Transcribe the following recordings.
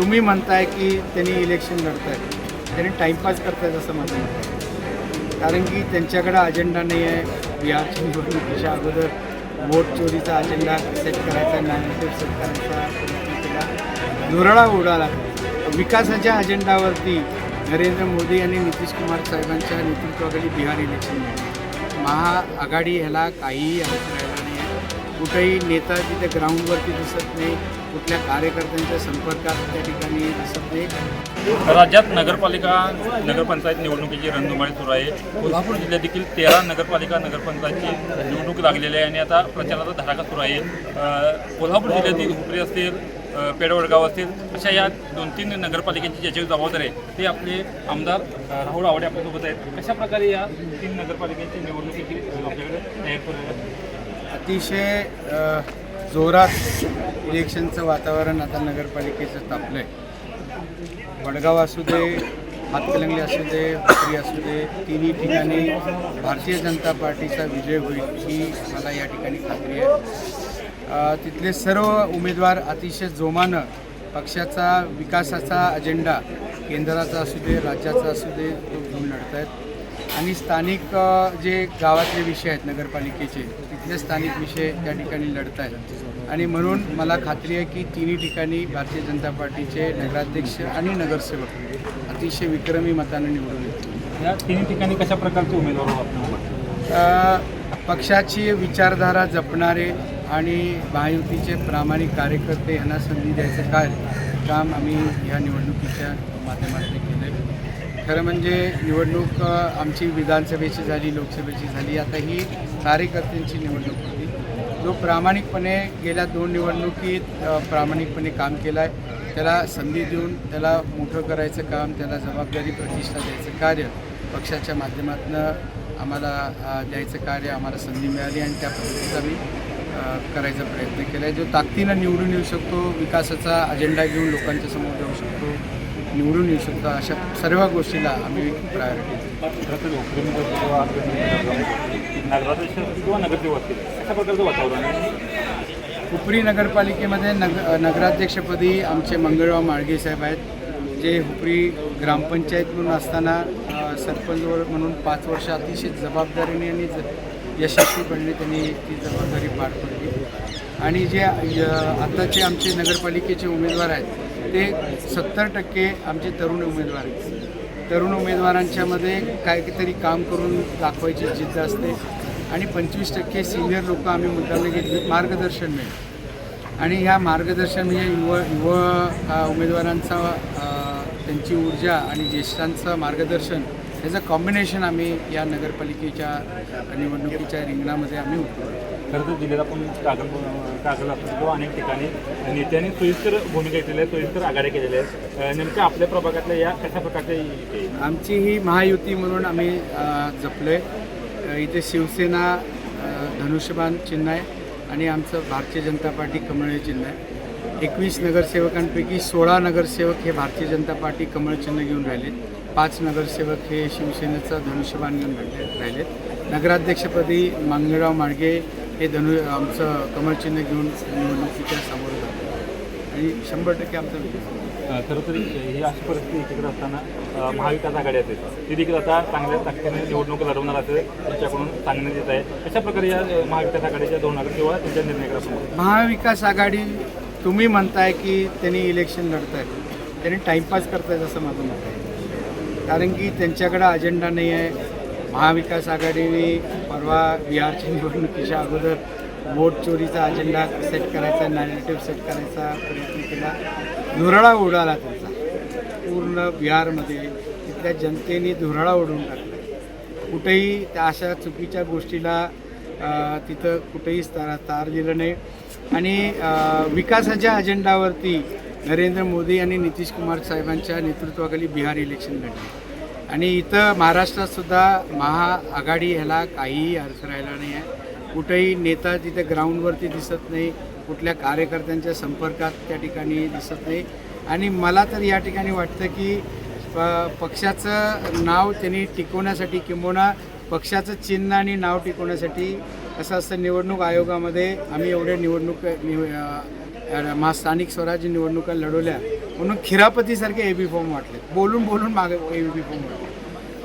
तुम्ही म्हणताय की त्यांनी इलेक्शन लढत आहे त्यांनी टाईमपास करतायत असं म्हणतात कारण की त्यांच्याकडं अजेंडा नाही आहे. बिहारच्या निवडणुकीच्या अगोदर वोट चोरीचा अजेंडा सेट करायचा नॅरेटिव्ह सेट करायचा धुरळा उडाला. विकासाच्या अजेंडावरती नरेंद्र मोदी आणि नितीश कुमार साहेबांच्या नेतृत्वाखाली बिहार इलेक्शन महाआघाडी ह्याला काहीही अभिप्राय कुठेही नेता तिथे ग्राउंडवरती दिसत नाही कुठल्या कार्यकर्त्यांच्या संपर्कात त्या ठिकाणी दिसत नाही. राज्यात नगरपालिका नगरपंचायत निवडणुकीची रणधुमाळी सुरू आहे. कोल्हापूर जिल्ह्यात देखील तेरा नगरपालिका नगरपंचायतची निवडणूक लागलेली आहे आणि आता प्रचाराचा धडाका सुरू आहे. कोल्हापूर जिल्ह्यातील हुपरी असतील पेडवडगाव असतील अशा या दोन तीन नगरपालिकेची ज्याची जबाबदारी आहे ते आपले आमदार राहुल आवडे आपल्यासोबत आहेत. कशा प्रकारे या तीन नगरपालिकेची निवडणुकीची आपल्याकडे तयार करू अतिशय जोरात इलेक्शनचं वातावरण आता नगरपालिकेचं तापलं आहे वडगाव असू दे हातकलंगली असू दे हुपरी असू दे तिन्ही ठिकाणी भारतीय जनता पार्टीचा विजय होईल ही मला या ठिकाणी खात्री आहे. तिथले सर्व उमेदवार अतिशय जोमानं पक्षाचा विकासाचा अजेंडा केंद्राचा असू दे राज्याचा असू दे तो घेऊन लढत आहेत आणि स्थानिक जे गावातले विषय आहेत नगरपालिकेचे तिथले स्थानिक विषय त्या ठिकाणी लढत आहेत. आणि म्हणून मला खात्री आहे की तिन्ही ठिकाणी भारतीय जनता पार्टीचे नगराध्यक्ष आणि नगरसेवक अतिशय विक्रमी मतानं निवडून येतील. या तिन्ही ठिकाणी कशा प्रकारचे उमेदवार पक्षाची विचारधारा जपणारे आणि महायुतीचे प्रामाणिक कार्यकर्ते यांना संधी द्यायचं काय काम आम्ही ह्या निवडणुकीच्या माध्यमातून केलं आहे खरं म्हणजे निवडणूक आमची विधानसभेची झाली लोकसभेची झाली आता ही कार्यकर्त्यांची निवडणूक होती. जो प्रामाणिकपणे गेल्या दोन निवडणुकीत प्रामाणिकपणे काम केलं आहे त्याला संधी देऊन त्याला मोठं करायचं काम त्याला जबाबदारी प्रतिष्ठा द्यायचं कार्य पक्षाच्या माध्यमातून आम्हाला द्यायचं कार्य आम्हाला संधी मिळाली आणि त्या पद्धतीचा मी करायचा प्रयत्न केला आहे जो ताकदीनं निवडून येऊ शकतो विकासाचा अजेंडा घेऊन लोकांच्या समोर जाऊ शकतो निवडून येऊ शकतो. अशा सर्व गोष्टीला आम्ही प्रायोरिटी हुपरी नगरपालिकेमध्ये नग नगराध्यक्षपदी आमचे मंगळराव माळगे साहेब आहेत जे हुपरी ग्रामपंचायत म्हणून असताना सरपंच म्हणून पाच वर्ष अतिशय जबाबदारीने आणि ज- यशस्वीपणे त्यांनी ती जबाबदारी पार पडली. आणि जे आताचे आमचे नगरपालिकेचे उमेदवार आहेत ते सत्तर टक्के आमचे तरुण उमेदवार आहेत. तरुण उमेदवारांच्यामध्ये काहीतरी काम करून दाखवायची जिद्द असते. आणि पंचवीस टक्के सिनियर लोक आम्ही मुद्दा घेतले. मार्गदर्शन मिळेल. आणि ह्या मार्गदर्शन म्हणजे युव युव उमेदवारांचा त्यांची ऊर्जा आणि ज्येष्ठांचं मार्गदर्शन ह्याचं कॉम्बिनेशन आम्ही या नगरपालिकेच्या निवडणुकीच्या रिंगणामध्ये आम्ही उतरवतो. खरं तर जिल्ह्यात आपण कागद कागद असतो किंवा अनेक ठिकाणी नेत्यांनी सोयीस्कर भूमिका घेतलेल्या आहेत सोयीस्कर आघाड्या केलेल्या आहेत. नेमक्या आपल्या प्रभागातल्या या कशा प्रकारचे आमची ही महायुती म्हणून आम्ही जपलो आहे इथे शिवसेना धनुष्यबाण चिन्ह आहे आणि आमचं भारतीय जनता पार्टी कमळ चिन्ह आहे. एकवीस नगरसेवकांपैकी सोळा नगरसेवक हे भारतीय जनता पार्टी कमळ चिन्ह घेऊन राहिलेत पाच नगरसेवक हे शिवसेनेचं धनुष्यबाण घेऊन राहिले राहिलेत नगराध्यक्षपदी मंगळराव माळगे हे धनु आमचं कमळ चिन्ह घेऊन निवडणुकीच्या समोर जातात आणि शंभर टक्के आमचा विजय खरं तर ही अशी परिस्थिती एकीकडे असताना महाविकास आघाडी असेल ती देखील आता चांगल्या ताकदीने निवडणूक लढवणार असेल त्यांच्याकडून सांगण्यात येत आहे. अशा प्रकारे या महाविकास आघाडीच्या धोरणाकडे किंवा त्यांच्या निर्णयाकडे महाविकास आघाडी तुम्ही म्हणताय की त्यांनी इलेक्शन लढत आहेत त्यांनी टाईमपास करतायत असं माझं मत आहे. कारण की त्यांच्याकडे अजेंडा नाही आहे. महाविकास आघाडीने परवा बिहारच्या निवडणुकीच्या अगोदर वोट चोरीचा अजेंडा सेट करायचा नॅरेटिव्ह सेट करायचा प्रयत्न केला. धुरळा उडाला त्यांचा. पूर्ण बिहारमध्ये तिथल्या जनतेने धुरळा उडवून टाकला. कुठेही त्या अशा चुकीच्या गोष्टीला तिथं कुठेही तार तार दिलं नाही. आणि विकासाच्या अजेंडावरती नरेंद्र मोदी आणि नितीश कुमार साहेबांच्या नेतृत्वाखाली बिहार इलेक्शन लढले. आणि इथं महाराष्ट्रातसुद्धा महाआघाडी ह्याला काहीही अर्थ राहिला नाही आहे. कुठेही नेता तिथे ग्राउंडवरती दिसत नाही. कुठल्या कार्यकर्त्यांच्या संपर्कात त्या ठिकाणी दिसत नाही. आणि मला तर या ठिकाणी वाटतं की प- पक्षाचं नाव त्यांनी टिकवण्यासाठी किंबहुना पक्षाचं चिन्ह आणि नाव टिकवण्यासाठी कसं असतं निवडणूक आयोगामध्ये आम्ही एवढे निवडणूक निव महा स्थानिक स्वराज्य निवडणुका लढवल्या. म्हणून खिरापतीसारखे ए बी फॉर्म वाटले. बोलून बोलून मागे ए बी वाटले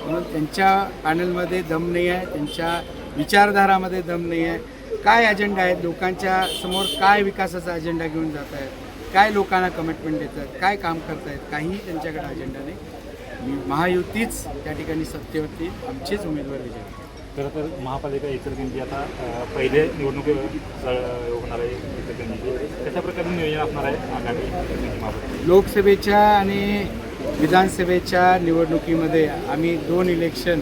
म्हणून त्यांच्या पॅनलमध्ये दम नाही आहे त्यांच्या विचारधारामध्ये दम नाही आहे. काय अजेंडा आहेत? लोकांच्या समोर काय विकासाचा अजेंडा घेऊन जात आहेत? काय लोकांना कमिटमेंट देत आहेत? काय काम करत आहेत? काहीही त्यांच्याकडे अजेंडा नाही. महायुतीच त्या ठिकाणी सत्तेवरती आमचेच उमेदवार विजय. खरं तर महापालिका इचलकरंजी आता पहिले निवडणूक होणार आहे इचलकरंजीची कशा प्रकारे नियोजन असणार आहे आगामी लोकसभेच्या आणि विधानसभेच्या निवडणुकीमध्ये आम्ही दोन इलेक्शन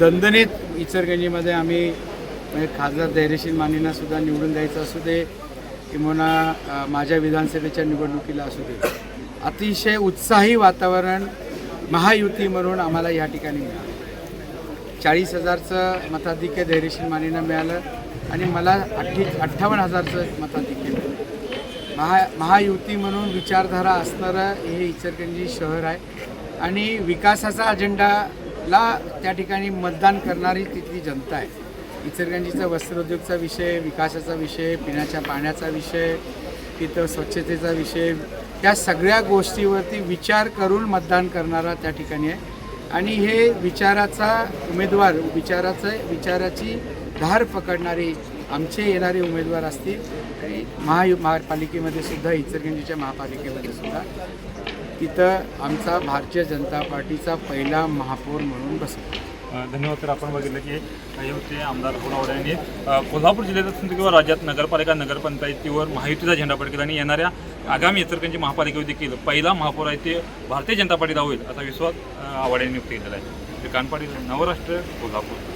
दणदणीत इचलकरंजीमध्ये आम्ही म्हणजे खासदार धैर्यशील मानेंनासुद्धा निवडून द्यायचं असू दे किंवा माझ्या विधानसभेच्या निवडणुकीला असू दे. अतिशय उत्साही वातावरण महायुती म्हणून आम्हाला या ठिकाणी मिळालं. चाळीस हजारचं मताधिक्य धैर्यशील मानेंना मिळालं आणि मला अठ्ठी अठ्ठावन्न हजारचं मताधिक्य महा महायुती म्हणून विचारधारा असणारं हे इचलकरंजी शहर आहे. आणि विकासाचा अजेंडाला त्या ठिकाणी मतदान करणारी तिथली जनता आहे. इचलकरंजीचा वस्त्रोद्योगचा विषय विकासाचा विषय पिण्याच्या पाण्याचा विषय तिथं स्वच्छतेचा विषय या सगळ्या गोष्टीवरती विचार करून मतदान करणारा त्या ठिकाणी आहे. आणि हे विचाराचा उमेदवार विचाराचं विचाराची धार पकडणारी आमचे येणारे उमेदवार असतील आणि महायु महापालिकेमध्ये सुद्धा इचरगंजीच्या महापालिकेमध्ये सुद्धा तिथं आमचा भारतीय जनता पार्टीचा पहिला महापौर म्हणून बसतो. धन्यवाद. तर आपण बघितलं की हे होते आमदार पुनावडे यांनी कोल्हापूर जिल्ह्यात असून किंवा राज्यात नगरपालिका नगरपंचायतीवर महायुतीचा झेंडा फडकेल आणि येणाऱ्या आगामी इतरकांची महापालिकेवर देखील पहिला महापौर आहे ते भारतीय जनता पार्टीला होईल असा विश्वास आवाड्यांनी यांनी व्यक्त केलेला आहे. श्रीकांत पाटील नवराष्ट्र कोल्हापूर.